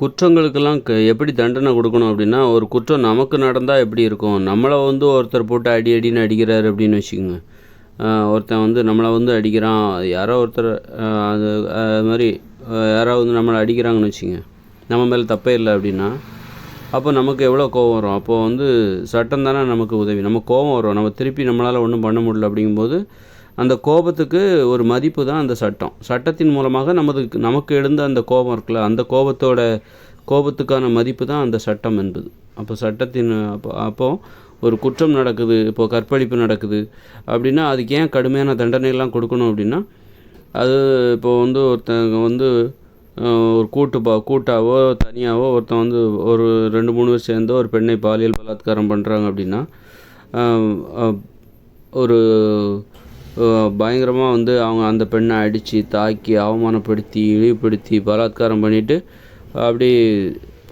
குற்றங்களுக்கெல்லாம் க எப்படி தண்டனை கொடுக்கணும் அப்படின்னா ஒரு குற்றம் நமக்கு நடந்தால் எப்படி இருக்கும்? நம்மளை வந்து ஒருத்தர் போட்டு அடி அடின்னு அடிக்கிறாரு அப்படின்னு வச்சுக்கோங்க. ஒருத்தன் வந்து நம்மளை வந்து அடிக்கிறான் யாரோ ஒருத்தர் அது அது மாதிரி யாரோ வந்து நம்மளை அடிக்கிறாங்கன்னு வச்சுங்க நம்ம மேலே தப்பே இல்லை அப்படின்னா அப்போ நமக்கு எவ்வளோ கோவம் வரும்? அப்போது வந்து சட்டம் தானே நமக்கு உதவி. நம்ம கோவம் வரும். நம்ம திருப்பி நம்மளால் ஒன்றும் பண்ண முடியல அப்படிங்கும்போது அந்த கோபத்துக்கு ஒரு மதிப்பு தான் அந்த சட்டம். சட்டத்தின் மூலமாக நமது நமக்கு எழுந்த அந்த கோபம் இருக்குல்ல அந்த கோபத்தோட கோபத்துக்கான மதிப்பு தான் அந்த சட்டம் என்பது. அப்போ சட்டத்தின் அப்போ அப்போது ஒரு குற்றம் நடக்குது இப்போ கற்பழிப்பு நடக்குது அப்படின்னா அதுக்கு ஏன் கடுமையான தண்டனைலாம் கொடுக்கணும் அப்படின்னா அது இப்போ வந்து ஒருத்தங்க வந்து ஒரு கூட்டு பா கூட்டாவோ தனியாவோ ஒருத்தன் வந்து ஒரு ரெண்டு மூணு பேர் சேர்ந்து ஒரு பெண்ணை பாலியல் பலாத்காரம் பண்ணுறாங்க அப்படின்னா ஒரு பயங்கரமாக வந்து அவங்க அந்த பெண்ணை அடித்து தாக்கி அவமானப்படுத்தி இழிவுபடுத்தி பலாத்காரம் பண்ணிவிட்டு அப்படி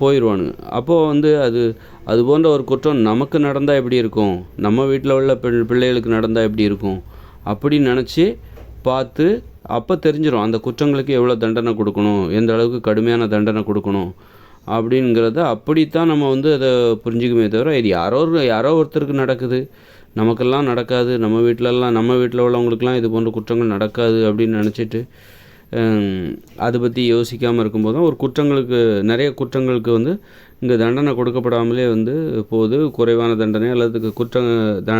போயிடுவானுங்க அப்போது வந்து அது அது போன்ற ஒரு குற்றம் நமக்கு நடந்தால் எப்படி இருக்கும்? நம்ம வீட்டில் உள்ள பிள் பிள்ளைகளுக்கு நடந்தால் எப்படி இருக்கும்? அப்படின்னு நினச்சி பார்த்து அப்போ தெரிஞ்சிடும் அந்த குற்றங்களுக்கு எவ்வளோ தண்டனை கொடுக்கணும் எந்த அளவுக்கு கடுமையான தண்டனை கொடுக்கணும் அப்படிங்கிறத அப்படித்தான் நம்ம வந்து அதை புரிஞ்சுக்குமே தவிர இது யாரோ ஒரு யாரோ ஒருத்தருக்கு நடக்குது. நமக்கெல்லாம் நடக்காது. நம்ம வீட்டிலலாம் நம்ம வீட்டில் உள்ளவங்களுக்கெல்லாம் இது போன்ற குற்றங்கள் நடக்காது அப்படின்னு நினச்சிட்டு அதை பற்றி யோசிக்காமல் இருக்கும்போது தான் ஒரு குற்றங்களுக்கு நிறைய குற்றங்களுக்கு வந்து இந்த தண்டனை கொடுக்கப்படாமலே வந்து போகுது குறைவான தண்டனை அல்லது குற்ற த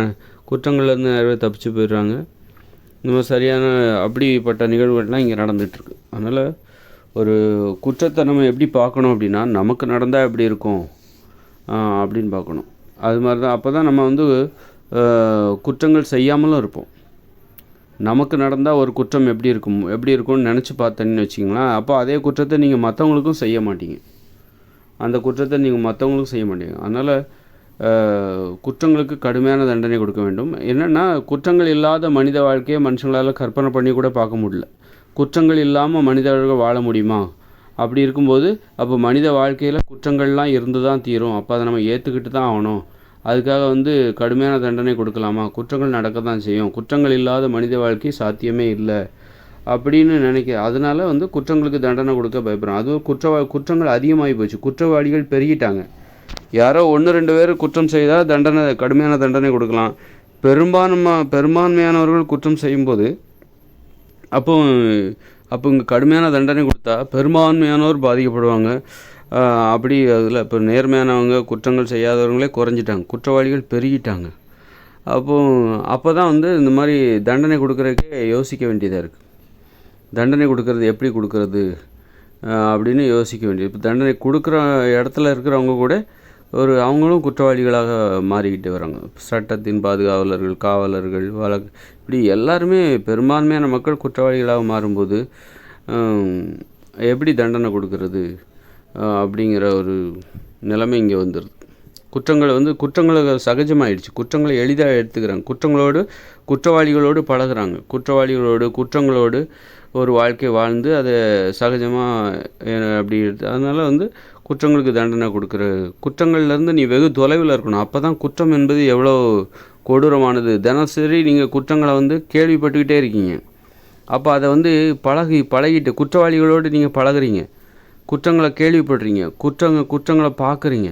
குற்றங்கள்லேருந்து நிறைய தப்பிச்சு போயிடுறாங்க. இந்த மாதிரி சரியான அப்படிப்பட்ட நிகழ்வுகள்லாம் இங்கே நடந்துகிட்ருக்கு. அதனால் ஒரு குற்றத்தை நம்ம எப்படி பார்க்கணும் அப்படின்னா நமக்கு நடந்தால் எப்படி இருக்கும்? அப்படின்னு பார்க்கணும். அது மாதிரி தான். அப்போ தான் நம்ம வந்து குற்றங்கள் செய்யாமலும் இருப்போம். நமக்கு நடந்தால் ஒரு குற்றம் எப்படி இருக்கும் எப்படி இருக்கும்னு நினச்சி பார்த்தேன்னு வச்சிங்களேன் அப்போ அதே குற்றத்தை நீங்கள் மற்றவங்களுக்கும் செய்ய மாட்டீங்க. அந்த குற்றத்தை நீங்கள் மற்றவங்களுக்கும் செய்ய மாட்டீங்க. அதனால் குற்றங்களுக்கு கடுமையான தண்டனை கொடுக்க வேண்டும். என்னென்னா குற்றங்கள் இல்லாத மனித வாழ்க்கையை மனுஷங்களால் கற்பனை பண்ணி கூட பார்க்க முடியல. குற்றங்கள் இல்லாமல் மனிதர்கள் வாழ முடியுமா? அப்படி இருக்கும்போது அப்போ மனித வாழ்க்கையில் குற்றங்கள்லாம் இருந்து தான் தீரும். அப்போ அதை நம்ம ஏற்றுக்கிட்டு தான் ஆகணும். அதுக்காக வந்து கடுமையான தண்டனை கொடுக்கலாமா? குற்றங்கள் நடக்க தான் செய்யும். குற்றங்கள் இல்லாத மனித வாழ்க்கை சாத்தியமே இல்லை அப்படின்னு நினைக்க அதனால வந்து குற்றங்களுக்கு தண்டனை கொடுக்க பயப்படுறோம். அதுவும் குற்றவா குற்றங்கள் அதிகமாகி போச்சு. குற்றவாளிகள் பெருகிட்டாங்க. யாரோ ஒன்று ரெண்டு பேர் குற்றம் செய்தால் தண்டனை கடுமையான தண்டனை கொடுக்கலாம். பெரும்பான்மை பெரும்பான்மையானவர்கள் குற்றம் செய்யும்போது அப்போ அப்போ இங்கே கடுமையான தண்டனை கொடுத்தா பெரும்பான்மையானோர் பாதிக்கப்படுவாங்க. அப்படி அதில் இப்போ நேர்மையானவங்க குற்றங்கள் செய்யாதவங்களே குறைஞ்சிட்டாங்க. குற்றவாளிகள் பெருகிட்டாங்க. அப்போ அப்போ தான் வந்து இந்த மாதிரி தண்டனை கொடுக்குறதுக்கே யோசிக்க வேண்டியதாக இருக்குது தண்டனை கொடுக்கறது எப்படி கொடுக்கறது அப்படின்னு யோசிக்க வேண்டியது. இப்போ தண்டனை கொடுக்குற இடத்துல இருக்கிறவங்க கூட ஒரு அவங்களும் குற்றவாளிகளாக மாறிக்கிட்டு வராங்க. சட்டத்தின் பாதுகாவலர்கள் காவலர்கள் வழக்கு இப்படி எல்லாருமே பெரும்பான்மையான மக்கள் குற்றவாளிகளாக மாறும்போது எப்படி தண்டனை கொடுக்கறது அப்படிங்கிற ஒரு நிலைமை இங்கே வந்துடுது குற்றங்களை வந்து குற்றங்களை சகஜமாயிடுச்சு. குற்றங்களை எளிதாக எடுத்துக்கிறாங்க. குற்றங்களோடு குற்றவாளிகளோடு பழகுறாங்க. குற்றவாளிகளோடு குற்றங்களோடு ஒரு வாழ்க்கை வாழ்ந்து அதை சகஜமாக அப்படி எடுத்து அதனால் வந்து குற்றங்களுக்கு தண்டனை கொடுக்குற குற்றங்கள்லேருந்து நீ வெகு தொலைவில் இருக்கணும். அப்போ தான் குற்றம் என்பது எவ்வளோ கொடூரமானது. தினசரி நீங்கள் குற்றங்களை வந்து கேள்விப்பட்டுக்கிட்டே இருக்கீங்க. அப்போ அதை வந்து பழகி பழகிட்டு குற்றவாளிகளோடு நீங்கள் பழகுறீங்க. குற்றங்களை கேள்விப்படுறீங்க. குற்றங்க குற்றங்களை பார்க்குறீங்க.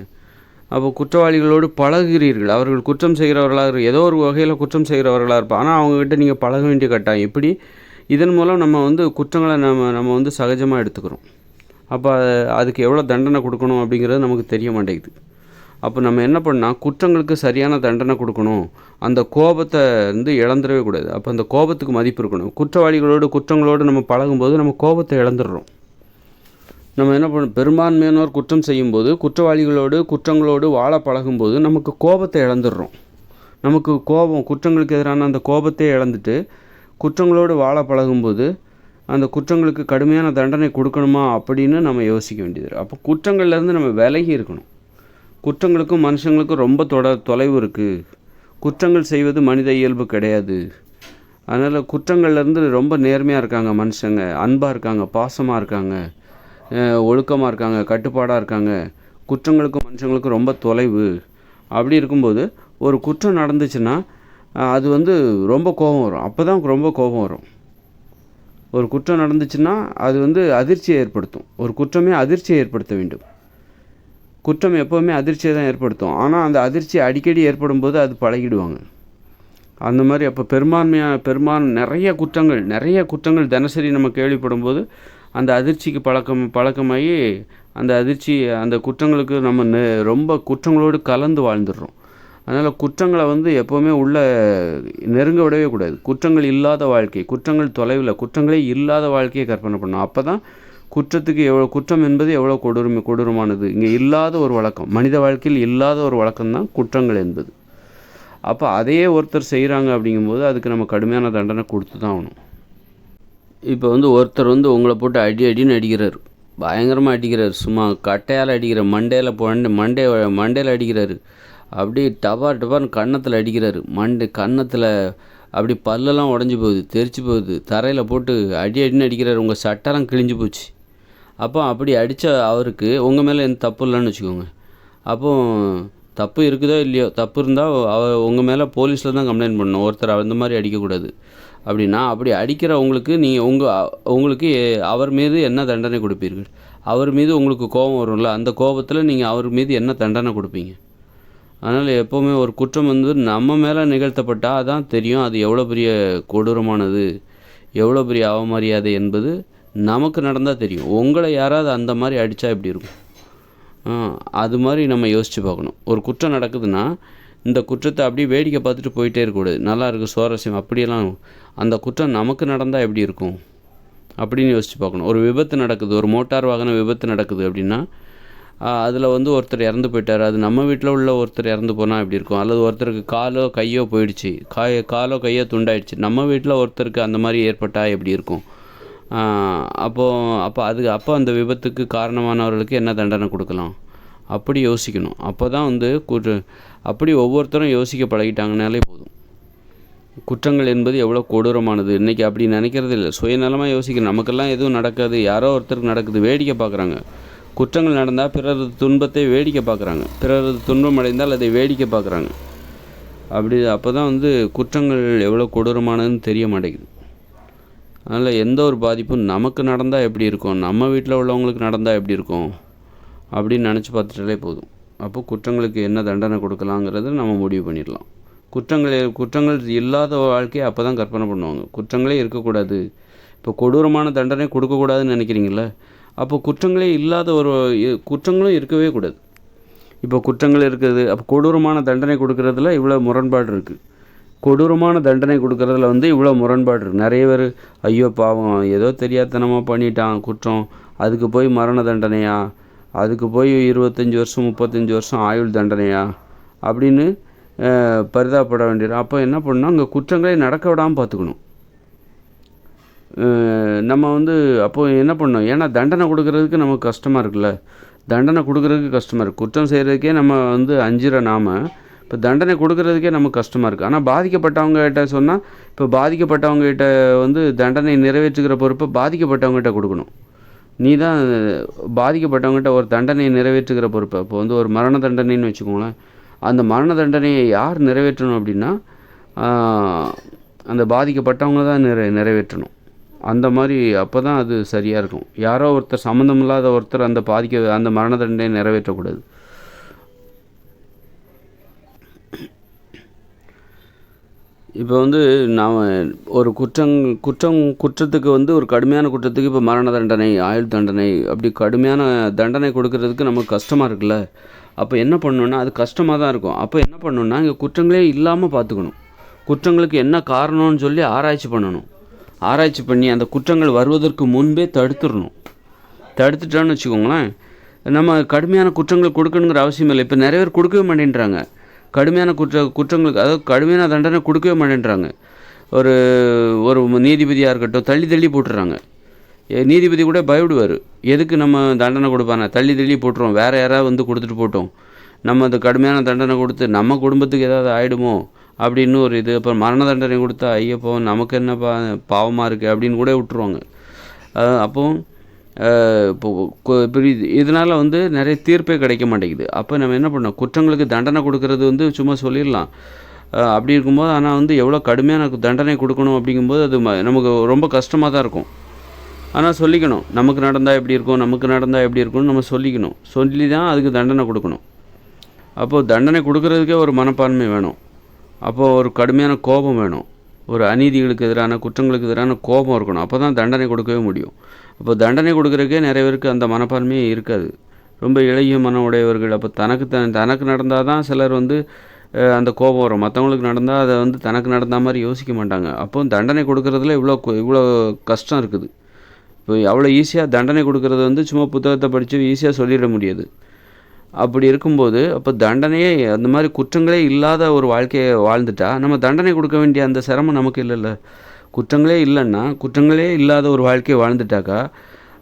அப்போ குற்றவாளிகளோடு பழகுகிறீர்கள். அவர்கள் குற்றம் செய்கிறவர்களாக ஏதோ ஒரு வகையில் குற்றம் செய்கிறவர்களாக இருப்பாங்க. ஆனால் அவங்கக்கிட்ட நீங்கள் பழக வேண்டிய கட்டாயம். இப்படி இதன் மூலம் நம்ம வந்து குற்றங்களை நம்ம நம்ம வந்து சகஜமாக எடுத்துக்கிறோம். அப்போ அதுக்கு எவ்வளோ தண்டனை கொடுக்கணும் அப்படிங்கிறது நமக்கு தெரிய மாட்டேங்குது. அப்போ நம்ம என்ன பண்ணால் குற்றங்களுக்கு சரியான தண்டனை கொடுக்கணும். அந்த கோபத்தை வந்து இழந்துடவே கூடாது. அப்போ அந்த கோபத்துக்கு மதிப்பு இருக்கணும். குற்றவாளிகளோடு குற்றங்களோடு நம்ம பழகும்போது நம்ம கோபத்தை இழந்துடுறோம். நம்ம என்ன பண்ண பெரும்பான்மையானோர் குற்றம் செய்யும்போது குற்றவாளிகளோடு குற்றங்களோடு வாழ பழகும்போது நமக்கு கோபத்தை இழந்துடுறோம். நமக்கு கோபம் குற்றங்களுக்கு எதிரான அந்த கோபத்தை இழந்துட்டு குற்றங்களோடு வாழ பழகும்போது அந்த குற்றங்களுக்கு கடுமையான தண்டனை கொடுக்கணுமா அப்படின்னு நம்ம யோசிக்க வேண்டியது. அப்போ குற்றங்கள்லேருந்து நம்ம விலகி இருக்கணும். குற்றங்களுக்கும் மனுஷங்களுக்கும் ரொம்ப தொட தொலைவு இருக்குது குற்றங்கள் செய்வது மனித இயல்பு கிடையாது. அதனால் குற்றங்கள்லேருந்து ரொம்ப நேர்மையாக இருக்காங்க மனுஷங்க. அன்பாக இருக்காங்க பாசமாக இருக்காங்க. ஒழுக்கமாக இருக்காங்க கட்டுப்பாடாக இருக்காங்க குற்றங்களுக்கும் மனுஷங்களுக்கும் ரொம்ப தொலைவு. அப்படி இருக்கும்போது ஒரு குற்றம் நடந்துச்சுன்னா அது வந்து ரொம்ப கோபம் வரும். அப்போ தான் ரொம்ப கோபம் வரும். ஒரு குற்றம் நடந்துச்சுன்னா அது வந்து அதிர்ச்சியை ஏற்படுத்தும். ஒரு குற்றமே அதிர்ச்சியை ஏற்படுத்த வேண்டும். குற்றம் எப்போவுமே அதிர்ச்சியை தான் ஏற்படுத்தும். ஆனால் அந்த அதிர்ச்சி அடிக்கடி ஏற்படும் போது அது பழகிடுவாங்க. அந்த மாதிரி அப்போ பெரும்பான்மையாக பெரும்பான் நிறைய குற்றங்கள் நிறைய குற்றங்கள் தினசரி நம்ம கேள்விப்படும் போது அந்த அதிர்ச்சிக்கு பழக்கம் பழக்கமாகி அந்த அதிர்ச்சி அந்த குற்றங்களுக்கு நம்ம நெ ரொம்ப குற்றங்களோடு கலந்து வாழ்ந்துடுறோம். அதனால் குற்றங்களை வந்து எப்போவுமே உள்ள நெருங்க விடவே கூடாது. குற்றங்கள் இல்லாத வாழ்க்கை குற்றங்கள் தொலைவில் குற்றங்களே இல்லாத வாழ்க்கையை கற்பனை பண்ணணும். அப்போ தான் குற்றத்துக்கு எவ்வளோ குற்றம் என்பது எவ்வளோ கொடூரமை கொடூரமானது. இங்கே இல்லாத ஒரு வழக்கம் மனித வாழ்க்கையில் இல்லாத ஒரு வழக்கம் தான் குற்றங்கள் என்பது. அப்போ அதையே ஒருத்தர் செய்கிறாங்க அப்படிங்கும்போது அதுக்கு நம்ம கடுமையான தண்டனை கொடுத்து தான் ஆகணும். இப்போ வந்து ஒருத்தர் வந்து உங்களை போட்டு அடி அடின்னு அடிக்கிறார். பயங்கரமாக அடிக்கிறார். சும்மா கட்டையால் அடிக்கிற மண்டையில் மண்டை மண்டே மண்டையில் அடிக்கிறாரு. அப்படி டபார் டபார்னு கன்னத்தில் அடிக்கிறாரு. மண்டை கன்னத்தில் அப்படி பல்லெல்லாம் உடஞ்சி போகுது தெரிச்சு போகுது. தரையில் போட்டு அடி அடின்னு அடிக்கிறார். உங்கள் சட்டெல்லாம் கிழிஞ்சு போச்சு. அப்போ அப்படி அடித்த அவருக்கு உங்கள் மேலே எந்த தப்பு இல்லைன்னு வச்சுக்கோங்க. அப்போ தப்பு இருக்குதோ இல்லையோ தப்பு இருந்தால் அவ உங்கள் மேலே போலீஸில் தான் கம்ப்ளைண்ட் பண்ணணும். ஒருத்தர் அந்த மாதிரி அடிக்கக்கூடாது. அப்படின்னா அப்படி அடிக்கிற உங்களுக்கு நீங்கள் உங்கள் உங்களுக்கு அவர் மீது என்ன தண்டனை கொடுப்பீர்கள்? அவர் மீது உங்களுக்கு கோபம் வரும்ல அந்த கோபத்தில் நீங்கள் அவர் மீது என்ன தண்டனை கொடுப்பீங்க? அதனால் எப்போவுமே ஒரு குற்றம் வந்து நம்ம மேலே நிகழ்த்தப்பட்டால் தான் தெரியும் அது எவ்வளோ பெரிய கொடூரமானது எவ்வளோ பெரிய அவமரியாதை என்பது நமக்கு நடந்தால் தெரியும். உங்களை யாராவது அந்த மாதிரி அடித்தா எப்படி இருக்கும்? அது மாதிரி நம்ம யோசித்து பார்க்கணும். ஒரு குற்றம் நடக்குதுன்னா இந்த குற்றத்தை அப்படியே வேடிக்கை பார்த்துட்டு போயிட்டே இருக்கக்கூடாது. நல்லா இருக்குது சுவாரஸ்யம். அப்படியெல்லாம் அந்த குற்றம் நமக்கு நடந்தால் எப்படி இருக்கும்? அப்படின்னு யோசித்து பார்க்கணும். ஒரு விபத்து நடக்குது ஒரு மோட்டார் வாகன விபத்து நடக்குது அப்படின்னா அதில் வந்து ஒருத்தர் இறந்து போயிட்டார். அது நம்ம வீட்டில் உள்ள ஒருத்தர் இறந்து போனால் எப்படி இருக்கும்? அல்லது ஒருத்தருக்கு காலோ கையோ போயிடுச்சு. காய காலோ கையோ துண்டாயிடுச்சு. நம்ம வீட்டில் ஒருத்தருக்கு அந்த மாதிரி ஏற்பட்டால் எப்படி இருக்கும்? அப்போது அப்போ அப்போ அப்போ அந்த விபத்துக்கு காரணமானவர்களுக்கு என்ன தண்டனை கொடுக்கலாம்? அப்படி யோசிக்கணும். அப்போ தான் வந்து குற்ற அப்படி ஒவ்வொருத்தரும் யோசிக்க பழகிட்டாங்கனாலே போதும். குற்றங்கள் என்பது எவ்வளோ கொடூரமானது? இன்றைக்கி அப்படி நினைக்கிறது இல்லை. சுயநலமாக யோசிக்கணும் நமக்கெல்லாம் எதுவும் நடக்காது. யாரோ ஒருத்தருக்கு நடக்குது வேடிக்கை பார்க்குறாங்க. குற்றங்கள் நடந்தால் பிறரது துன்பத்தை வேடிக்கை பார்க்குறாங்க. பிறரது துன்பம் அடைந்தால் அதை வேடிக்கை பார்க்குறாங்க. அப்படி அப்போ தான் வந்து குற்றங்கள் எவ்வளோ கொடூரமானதுன்னு தெரிய மாட்டேங்குது. அதனால் எந்த ஒரு பாதிப்பும் நமக்கு நடந்தால் எப்படி இருக்கும்? நம்ம வீட்டில் உள்ளவங்களுக்கு நடந்தால் எப்படி இருக்கும்? அப்படின்னு நினச்சி பார்த்துட்டாலே போதும். அப்போ குற்றங்களுக்கு என்ன தண்டனை கொடுக்கலாங்கிறத நம்ம முடிவு பண்ணிடலாம். குற்றங்கள் குற்றங்கள் இல்லாத வாழ்க்கையை அப்போ தான் கற்பனை பண்ணுவாங்க. குற்றங்களே இருக்கக்கூடாது. இப்போ கொடூரமான தண்டனை கொடுக்கக்கூடாதுன்னு நினைக்கிறீங்களே அப்போ குற்றங்களே இல்லாத ஒரு குற்றங்களும் இருக்கவே கூடாது. இப்போ குற்றங்கள் இருக்குது. அப்போ கொடூரமான தண்டனை கொடுக்கறதுல இவ்வளோ முரண்பாடு இருக்குது கொடூரமான தண்டனை கொடுக்கறதுல வந்து இவ்வளோ முரண்பாடு இருக்குது நிறைய பேர் ஐயோ பாவம் ஏதோ தெரியாதனமாக பண்ணிட்டான் குற்றம். அதுக்கு போய் மரண தண்டனையா? அதுக்கு போய் இருபத்தஞ்சி வருஷம் முப்பத்தஞ்சு வருஷம் ஆயுள் தண்டனையா? அப்படின்னு பரிதாபப்பட வேண்டியது. அப்போ என்ன பண்ணணும்? அங்கே குற்றங்களே நடக்க விடாமல் பார்த்துக்கணும் நம்ம வந்து அப்போ என்ன பண்ணோம் ஏன்னா தண்டனை கொடுக்கறதுக்கு நமக்கு கஷ்டமாக இருக்குல்ல? தண்டனை கொடுக்கறதுக்கு கஷ்டமாக இருக்குது குற்றம் செய்கிறதுக்கே நம்ம வந்து அஞ்சுற நாம இப்போ தண்டனை கொடுக்கறதுக்கே நமக்கு கஷ்டமாக இருக்குது ஆனால் பாதிக்கப்பட்டவங்ககிட்ட சொன்னால் இப்போ பாதிக்கப்பட்டவங்ககிட்ட வந்து தண்டனை நிறைவேற்றுகிற பொறுப்பை பாதிக்கப்பட்டவங்ககிட்ட கொடுக்கணும். நீ தான் பாதிக்கப்பட்டவங்ககிட்ட ஒரு தண்டனையை நிறைவேற்றுகிற பொறுப்பு. இப்போ வந்து ஒரு மரண தண்டனைன்னு வச்சுக்கோங்களேன். அந்த மரண தண்டனையை யார் நிறைவேற்றணும் அப்படின்னா அந்த பாதிக்கப்பட்டவங்க தான் நிறை நிறைவேற்றணும். அந்த மாதிரி அப்போ தான் அது சரியாக இருக்கும். யாரோ ஒருத்தர் சம்மந்தம் இல்லாத ஒருத்தர் அந்த பாதிக்க அந்த மரண தண்டனையை நிறைவேற்றக்கூடாது. இப்போ வந்து நாம் ஒரு குற்றங் குற்றம் குற்றத்துக்கு வந்து ஒரு கடுமையான குற்றத்துக்கு இப்போ மரண தண்டனை ஆயுள் தண்டனை அப்படி கடுமையான தண்டனை கொடுக்கறதுக்கு நமக்கு கஷ்டமாக இருக்குல்ல? அப்போ என்ன பண்ணணுன்னா அது கஷ்டமாக தான் இருக்கும். அப்போ என்ன பண்ணணுன்னா இங்கே குற்றங்களே இல்லாமல் பார்த்துக்கணும் குற்றங்களுக்கு என்ன காரணம்னு சொல்லி ஆராய்ச்சி பண்ணணும். ஆராய்ச்சி பண்ணி அந்த குற்றங்கள் வருவதற்கு முன்பே தடுத்துடணும். தடுத்துட்டோன்னு வச்சுக்கோங்களேன். நம்ம கடுமையான குற்றங்கள் கொடுக்கணுங்கிற அவசியம் இல்லை. இப்போ நிறைய பேர் கொடுக்கவே மாட்டேன்றாங்க. கடுமையான குற்ற குற்றங்களுக்கு அதாவது கடுமையான தண்டனை கொடுக்கவே மாட்டேன்றாங்க. ஒரு ஒரு நீதிபதியாக இருக்கட்டும் தள்ளி தள்ளி போட்டுறாங்க. ஏ, நீதிபதி கூட பயப்படுவார். எதுக்கு நம்ம தண்டனை கொடுப்பானே? தள்ளி தள்ளி போட்டுருவோம். வேறு யாராவது வந்து கொடுத்துட்டு போட்டோம். நம்ம அந்த கடுமையான தண்டனை கொடுத்து நம்ம குடும்பத்துக்கு ஏதாவது ஆகிடுமோ அப்படின்னு ஒரு இது. அப்புறம் மரண தண்டனை கொடுத்தா ஐயப்போ நமக்கு என்ன பா பாவமாக இருக்குது அப்படின்னு கூட விட்டுருவாங்க. அப்போது இப்போ இது இதனால் வந்து நிறைய தீர்ப்பே கிடைக்க மாட்டேங்குது. அப்போ நம்ம என்ன பண்ணோம் குற்றங்களுக்கு தண்டனை கொடுக்கறது வந்து சும்மா சொல்லிடலாம். அப்படி இருக்கும்போது ஆனால் வந்து எவ்வளோ கடுமையான தண்டனை கொடுக்கணும் அப்படிங்கும்போது அது ம- நமக்கு ரொம்ப கஷ்டமாக தான் இருக்கும். ஆனால் சொல்லிக்கணும். நமக்கு நடந்தால் எப்படி இருக்கும்? நமக்கு நடந்தால் எப்படி இருக்கும்னு நம்ம சொல்லிக்கணும். சொல்லி தான் அதுக்கு தண்டனை கொடுக்கணும். அப்போது தண்டனை கொடுக்கறதுக்கே ஒரு மனப்பான்மை வேணும். அப்போது ஒரு கடுமையான கோபம் வேணும். ஒரு அநீதிகளுக்கு எதிரான குற்றங்களுக்கு எதிரான கோபம் இருக்கணும். அப்போ தான் தண்டனை கொடுக்கவே முடியும். அப்போ தண்டனை கொடுக்குறக்கே நிறைய பேருக்கு அந்த மனப்பான்மையே இருக்காது. ரொம்ப இளைய மனம் உடையவர்கள் அப்போ தனக்கு த தனக்கு நடந்தால் தான் சிலர் வந்து அந்த கோபம் வரும். மற்றவங்களுக்கு நடந்தால் அதை வந்து தனக்கு நடந்த மாதிரி யோசிக்க மாட்டாங்க. அப்போ தண்டனை கொடுக்கறதுல இவ்வளோ இவ்வளோ கஷ்டம் இருக்குது. இப்போ அவ்வளோ ஈஸியாக தண்டனை கொடுக்கறது வந்து சும்மா புத்தகத்தை படித்து ஈஸியாக சொல்லிட முடியாது. அப்படி இருக்கும்போது அப்போ தண்டனையே அந்த மாதிரி குற்றங்களே இல்லாத ஒரு வாழ்க்கையை வாழ்ந்துட்டா நம்ம தண்டனை கொடுக்க வேண்டிய அந்த சிரமம் நமக்கு இல்லைல்ல. குற்றங்களே இல்லைன்னா குற்றங்களே இல்லாத ஒரு வாழ்க்கையை வாழ்ந்துட்டாக்கா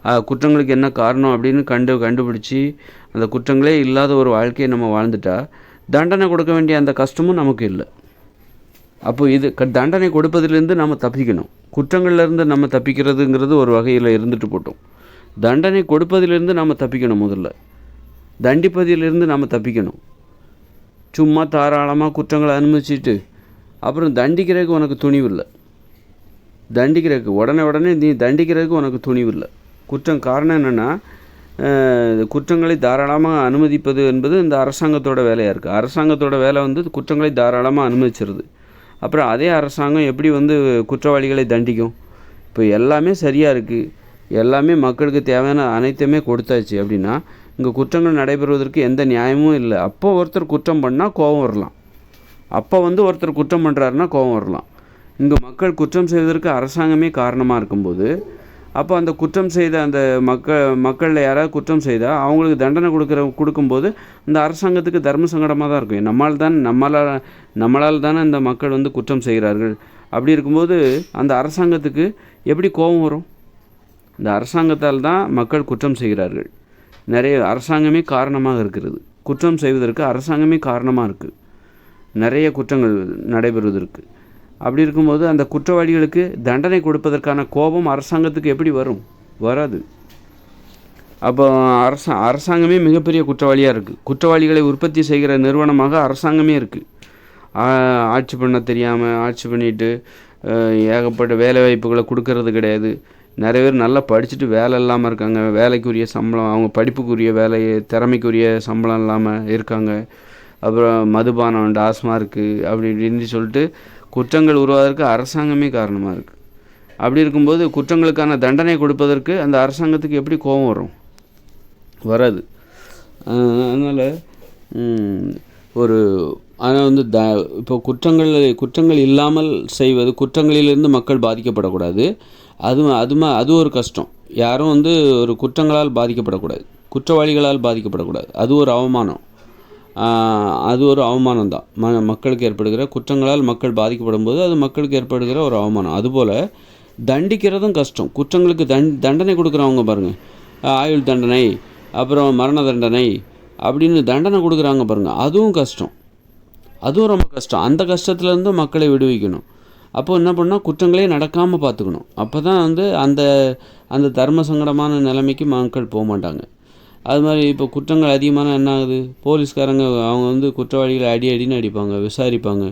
குற்றங்களுக்கு என்ன காரணம் அப்படின்னு கண்டு கண்டுபிடிச்சி அந்த குற்றங்களே இல்லாத ஒரு வாழ்க்கையை நம்ம வாழ்ந்துட்டா தண்டனை கொடுக்க வேண்டிய அந்த கஷ்டமும் நமக்கு இல்லை. அப்போ இது க- தண்டனை கொடுப்பதிலேருந்து நம்ம தப்பிக்கணும். குற்றங்கள்லேருந்து நம்ம தப்பிக்கிறதுங்கிறது ஒரு வகையில் இருந்துட்டு போட்டோம். தண்டனை கொடுப்பதிலிருந்து நம்ம தப்பிக்கணும் முதல்ல. தண்டிப்பதிலிருந்து நம்ம தப்பிக்கணும். சும்மா தாராளமாக குற்றங்களை அனுமதிச்சுட்டு அப்புறம் தண்டிக்கிறதுக்கு உனக்கு துணிவு இல்லை. தண்டிக்கிறதுக்கு உடனே உடனே நீ தண்டிக்கிறதுக்கு உனக்கு துணிவு இல்லை குற்றம் காரணம் என்னென்னா குற்றங்களை தாராளமாக அனுமதிப்பது என்பது இந்த அரசாங்கத்தோட வேலையாக இருக்குது அரசாங்கத்தோட வேலை வந்து குற்றங்களை தாராளமாக அனுமதிச்சிருது. அப்புறம் அதே அரசாங்கம் எப்படி வந்து குற்றவாளிகளை தண்டிக்கும்? இப்போ எல்லாமே சரியாக இருக்குது எல்லாமே மக்களுக்கு தேவையான அனைத்துமே கொடுத்தாச்சு அப்படின்னா இங்கே குற்றங்கள் நடைபெறுவதற்கு எந்த நியாயமும் இல்லை. அப்போ ஒருத்தர் குற்றம் பண்ணால் கோபம் வரலாம். அப்போ வந்து ஒருத்தர் குற்றம் பண்ணுறாருன்னா கோபம் வரலாம். இங்கே மக்கள் குற்றம் செய்வதற்கு அரசாங்கமே காரணமாக இருக்கும்போது அப்போ அந்த குற்றம் செய்த அந்த மக்கள் மக்களில் யாராவது குற்றம் செய்தால் அவங்களுக்கு தண்டனை கொடுக்குற கொடுக்கும்போது இந்த அரசாங்கத்துக்கு தர்ம சங்கடமாக தான் இருக்கும். நம்மால் தான் நம்மளால் நம்மளால் தானே இந்த மக்கள் வந்து குற்றம் செய்கிறார்கள். அப்படி இருக்கும்போது அந்த அரசாங்கத்துக்கு எப்படி கோபம் வரும்? இந்த அரசாங்கத்தால் தான் மக்கள் குற்றம் செய்கிறார்கள். நிறைய அரசாங்கமே காரணமாக இருக்கிறது. குற்றம் செய்வதற்கு அரசாங்கமே காரணமாக இருக்குது நிறைய குற்றங்கள் நடைபெறுவதற்கு. அப்படி இருக்கும்போது அந்த குற்றவாளிகளுக்கு தண்டனை கொடுப்பதற்கான கோபம் அரசாங்கத்துக்கு எப்படி வரும்? வராது. அப்போ அரசா அரசாங்கமே மிகப்பெரிய குற்றவாளியாக இருக்குது குற்றவாளிகளை உற்பத்தி செய்கிற நிறுவனமாக அரசாங்கமே இருக்குது ஆட்சி பண்ண தெரியாமல் ஆட்சி பண்ணிட்டு ஏகப்பட்ட வேலை வாய்ப்புகளை கொடுக்கறது கிடையாது. நிறைய பேர் நல்லா படிச்சுட்டு வேலை இல்லாமல் இருக்காங்க. வேலைக்குரிய சம்பளம் அவங்க படிப்புக்குரிய வேலை திறமைக்குரிய சம்பளம் இல்லாமல் இருக்காங்க. அப்புறம் மதுபானம் டாஸ்மா இருக்குது அப்படி இப்படின்னு சொல்லிட்டு குற்றங்கள் உருவாவதற்கு அரசாங்கமே காரணமாக இருக்குது அப்படி இருக்கும்போது குற்றங்களுக்கான தண்டனை கொடுப்பதற்கு அந்த அரசாங்கத்துக்கு எப்படி கோபம் வரும்? வராது. அதனால் ஒரு ஆனால் வந்து த இப்போ குற்றங்கள் குற்றங்கள் இல்லாமல் செய்வது குற்றங்களிலிருந்து மக்கள் பாதிக்கப்படக்கூடாது. அது அதுமா அது ஒரு கஷ்டம். யாரும் வந்து ஒரு குற்றங்களால் பாதிக்கப்படக்கூடாது. குற்றவாளிகளால் பாதிக்கப்படக்கூடாது. அது ஒரு அவமானம். அது ஒரு அவமானம் தான். ம மக்களுக்கு ஏற்படுகிற குற்றங்களால் மக்கள் பாதிக்கப்படும் போது அது மக்களுக்கு ஏற்படுகிற ஒரு அவமானம். அதுபோல் தண்டிக்கிறதும் கஷ்டம். குற்றங்களுக்கு தண் தண்டனை கொடுக்குறவங்க பாருங்கள் ஆயுள் தண்டனை அப்புறம் மரண தண்டனை அப்படின்னு தண்டனை கொடுக்குறாங்க பாருங்கள் அதுவும் கஷ்டம். அதுவும் ரொம்ப கஷ்டம். அந்த கஷ்டத்துலேருந்து மக்களை விடுவிக்கணும். அப்போ என்ன பண்ணால் குற்றங்களே நடக்காமல் பார்த்துக்கணும். அப்போ தான் வந்து அந்த அந்த தர்ம சங்கடமான நிலைமைக்கு மக்கள் போக மாட்டாங்க. அது மாதிரி இப்போ குற்றங்கள் அதிகமான என்ன ஆகுது? போலீஸ்காரங்க அவங்க வந்து குற்றவாளிகளை அடி அடின்னு அடிப்பாங்க விசாரிப்பாங்க.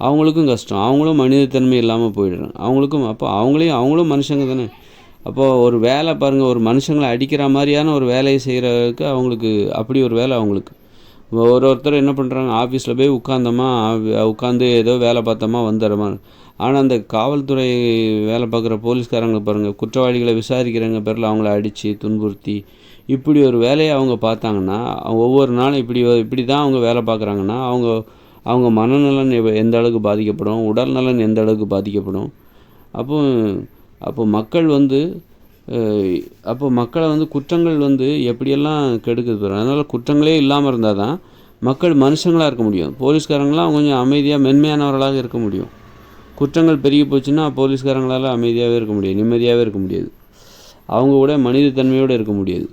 அவங்களுக்கும் கஷ்டம். அவங்களும் மனிதத்தன்மை இல்லாமல் போயிடுறாங்க. அவங்களுக்கும் அப்போ அவங்களையும் அவங்களும் மனுஷங்க தானே. அப்போது ஒரு வேலை பாருங்கள் ஒரு மனுஷங்களை அடிக்கிற மாதிரியான ஒரு வேலையை செய்கிறதுக்கு அவங்களுக்கு அப்படி ஒரு வேலை அவங்களுக்கு. ஒரு ஒருத்தர் என்ன பண்ணுறாங்க ஆஃபீஸில் போய் உட்காந்தோமா உட்காந்து ஏதோ வேலை பார்த்தோமா வந்துடுறோமா ஆனால் அந்த காவல்துறை வேலை பார்க்குற போலீஸ்காரங்க பாருங்கள் குற்றவாளிகளை விசாரிக்கிறவங்க பேரில் அவங்கள அடித்து துன்புறுத்தி இப்படி ஒரு வேலையை அவங்க பார்த்தாங்கன்னா ஒவ்வொரு நாளும் இப்படி இப்படி தான் அவங்க வேலை பார்க்குறாங்கன்னா அவங்க அவங்க மனநலன் எந்த அளவுக்கு பாதிக்கப்படும் உடல் நலன் எந்த அளவுக்கு பாதிக்கப்படும். அப்போ அப்போ மக்கள் வந்து அப்போ மக்களை வந்து குற்றங்கள் வந்து எப்படியெல்லாம் கெடுக்குது அதனால் குற்றங்களே இல்லாமல் இருந்தால் தான் மக்கள் மனுஷங்களாக இருக்க முடியும். போலீஸ்காரங்களாம் கொஞ்சம் அமைதியாக மென்மையானவர்களாக இருக்க முடியும். குற்றங்கள் பெருகி போச்சுன்னா போலீஸ்காரங்களால் அமைதியாகவே இருக்க முடியாது நிம்மதியாகவே இருக்க முடியாது. அவங்க கூட மனிதத்தன்மையோடு இருக்க முடியாது.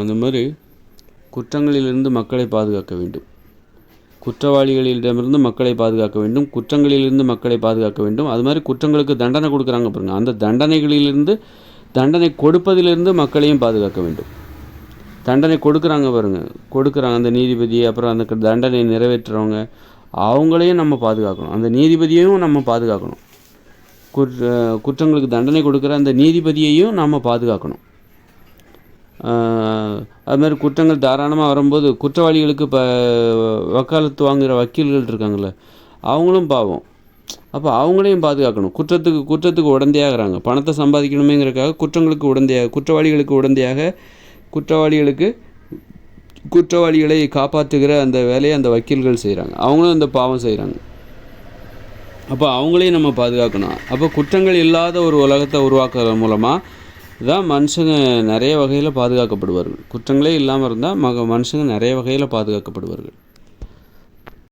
அந்த மாதிரி குற்றங்களிலிருந்து மக்களை பாதுகாக்க வேண்டும். குற்றவாளிகளிடமிருந்து மக்களை பாதுகாக்க வேண்டும். குற்றங்களிலிருந்து மக்களை பாதுகாக்க வேண்டும். அது மாதிரி குற்றங்களுக்கு தண்டனை கொடுக்குறாங்க பாருங்கள் அந்த தண்டனைகளிலிருந்து தண்டனை கொடுப்பதிலிருந்து மக்களையும் பாதுகாக்க வேண்டும். தண்டனை கொடுக்குறாங்க பாருங்க. கொடுக்குறாங்க. அந்த நீதிபதி அப்புறம் அந்த தண்டனை நிறைவேற்றுறவங்க அவங்களையும் நம்ம பாதுகாக்கணும். அந்த நீதிபதியையும் நம்ம பாதுகாக்கணும். குற்ற குற்றங்களுக்கு தண்டனை கொடுக்குற அந்த நீதிபதியையும் நம்ம பாதுகாக்கணும். அதுமாதிரி குற்றங்கள் தாராளமாக வரும்போது குற்றவாளிகளுக்கு இப்போ வக்காலத்து வாங்குகிற வக்கீல்கள் இருக்காங்கள்ல அவங்களும் பாவம். அப்போ அவங்களையும் பாதுகாக்கணும். குற்றத்துக்கு குற்றத்துக்கு உடந்தையாகிறாங்க. பணத்தை சம்பாதிக்கணுமேங்கிறதுக்காக குற்றங்களுக்கு உடந்தையாக குற்றவாளிகளுக்கு உடந்தையாக குற்றவாளிகளுக்கு குற்றவாளிகளை காப்பாற்றுகிற அந்த வேலையை அந்த வக்கீல்கள் செய்கிறாங்க அவங்களும் அந்த பாவம் செய்கிறாங்க அப்போ அவங்களையும் நம்ம பாதுகாக்கணும். அப்போ குற்றங்கள் இல்லாத ஒரு உலகத்தை உருவாக்குறது மூலமாக தான் மனுஷங்க நிறைய வகையில் பாதுகாக்கப்படுவார்கள். குற்றங்களே இல்லாமல் இருந்தால் மக மனுஷங்க நிறைய வகையில் பாதுகாக்கப்படுவார்கள்.